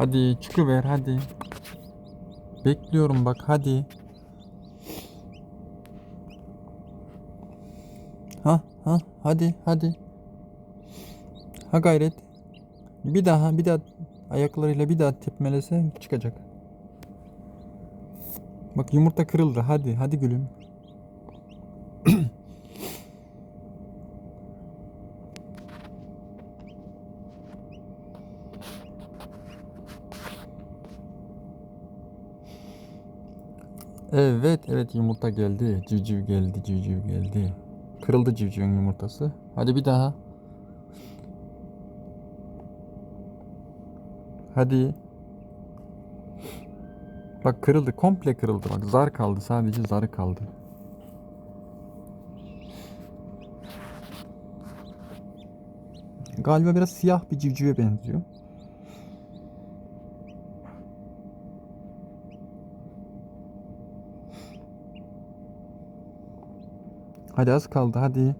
Hadi çıkıver hadi. Bekliyorum bak hadi. Ha ha hadi hadi. Ha gayret. Bir daha bir daha ayaklarıyla bir daha tepmelese çıkacak. Bak yumurta kırıldı. Hadi hadi gülüm. Evet evet yumurta geldi. Civciv geldi civciv geldi. Kırıldı civcivin yumurtası. Hadi bir daha. Hadi. Bak kırıldı. Komple kırıldı. Bak zar kaldı. Sadece zarı kaldı. Galiba biraz siyah bir civcive benziyor. Hadi az kaldı hadi.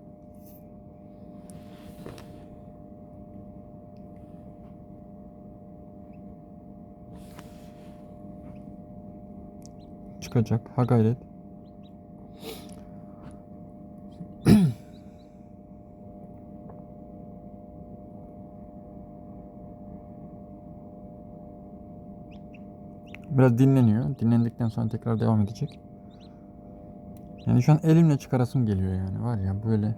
Çıkacak. Ha gayret. Biraz dinleniyor. Dinlendikten sonra tekrar devam edecek. Yani şu an elimle çıkarasım geliyor yani. Var ya böyle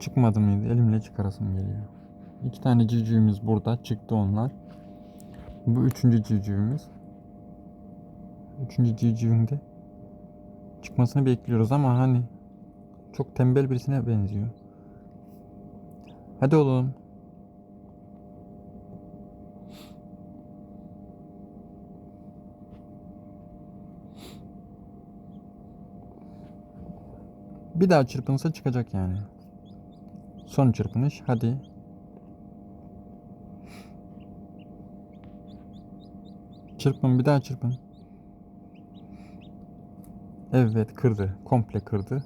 çıkmadı mıydı? Elimle çıkarasım geliyor. İki tane civcivimiz burada. Çıktı onlar. Bu üçüncü civcivimiz. Üçüncü civcivin de çıkmasını bekliyoruz ama hani çok tembel birisine benziyor. Hadi oğlum. Bir daha çırpınsa çıkacak yani. Son çırpınış. Hadi. Çırpın bir daha çırpın. Evet kırdı. Komple kırdı.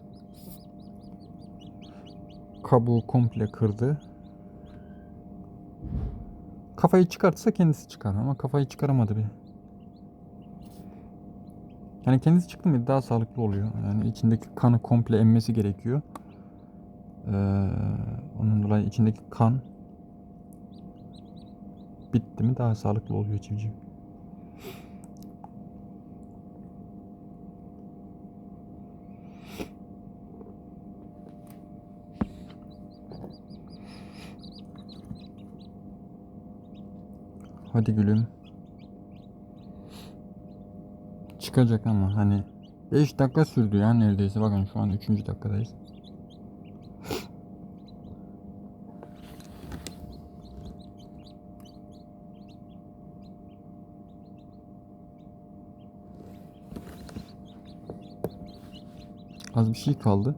Kabuğu komple kırdı. Kafayı çıkartsa kendisi çıkar ama kafayı çıkaramadı bir. Yani kendisi çıktı mı daha sağlıklı oluyor. Yani içindeki kanı komple emmesi gerekiyor. Ee, onun dolayı içindeki kan bitti mi daha sağlıklı oluyor civciv. Hadi gülüm. Çıkacak ama hani 5 dakika sürdü ya neredeyse. Bakın şu an 3. dakikadayız. Az bir şey kaldı.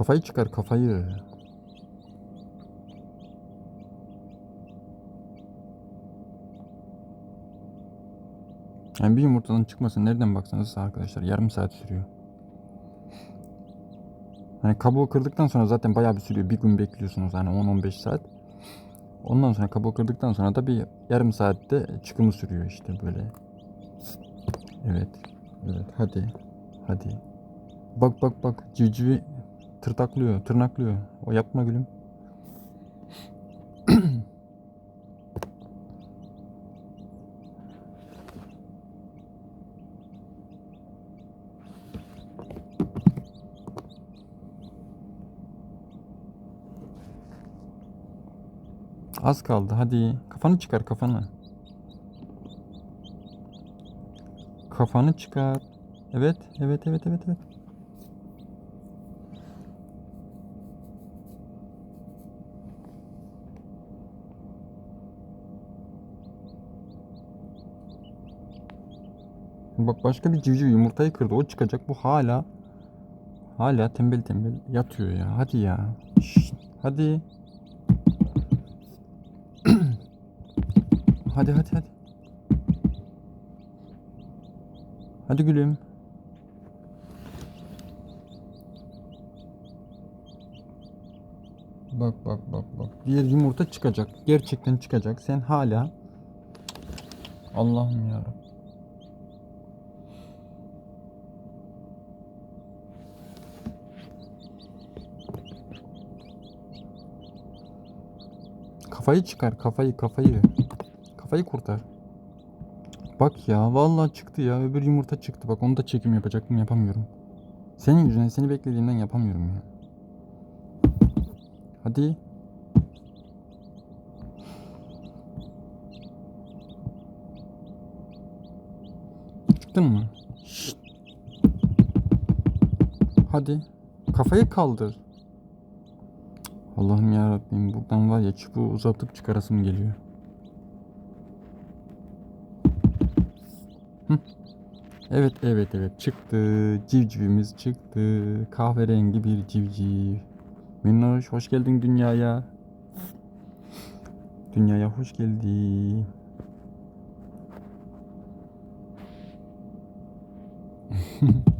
Kafayı çıkar kafayı. Yani bir yumurtadan çıkması nereden baksanız arkadaşlar yarım saat sürüyor. Hani kabuğu kırdıktan sonra zaten bayağı bir sürüyor. Bir gün bekliyorsunuz hani 10-15 saat. Ondan sonra kabuğu kırdıktan sonra da bir yarım saatte çıkımı sürüyor işte böyle. Evet. Evet hadi. Hadi. Bak bak bak civcivi tırtaklıyor, tırnaklıyor. O yapma gülüm. Az kaldı hadi. Kafanı çıkar kafanı. Kafanı çıkar. Evet, evet, evet, evet, evet. Bak başka bir civciv yumurtayı kırdı. O çıkacak. Bu hala hala tembel tembel yatıyor ya. Hadi ya. Şşt, hadi. hadi hadi hadi. Hadi gülüm. Bak bak bak bak. Diğer yumurta çıkacak. Gerçekten çıkacak. Sen hala Allah'ım ya. Kafayı çıkar, kafayı, kafayı. Kafayı kurtar. Bak ya, vallahi çıktı ya. Öbür yumurta çıktı. Bak onu da çekim yapacaktım, yapamıyorum. Senin yüzünden, seni beklediğimden yapamıyorum ya. Hadi. Çıktın mı? Şşt. Hadi. Kafayı kaldır. Allah'ım ya Rabbim buradan var ya çubuğu uzatıp çıkarasım geliyor. Hı. Evet evet evet çıktı. Civcivimiz çıktı. Kahverengi bir civciv. Minnoş hoş geldin dünyaya. Dünyaya hoş geldin.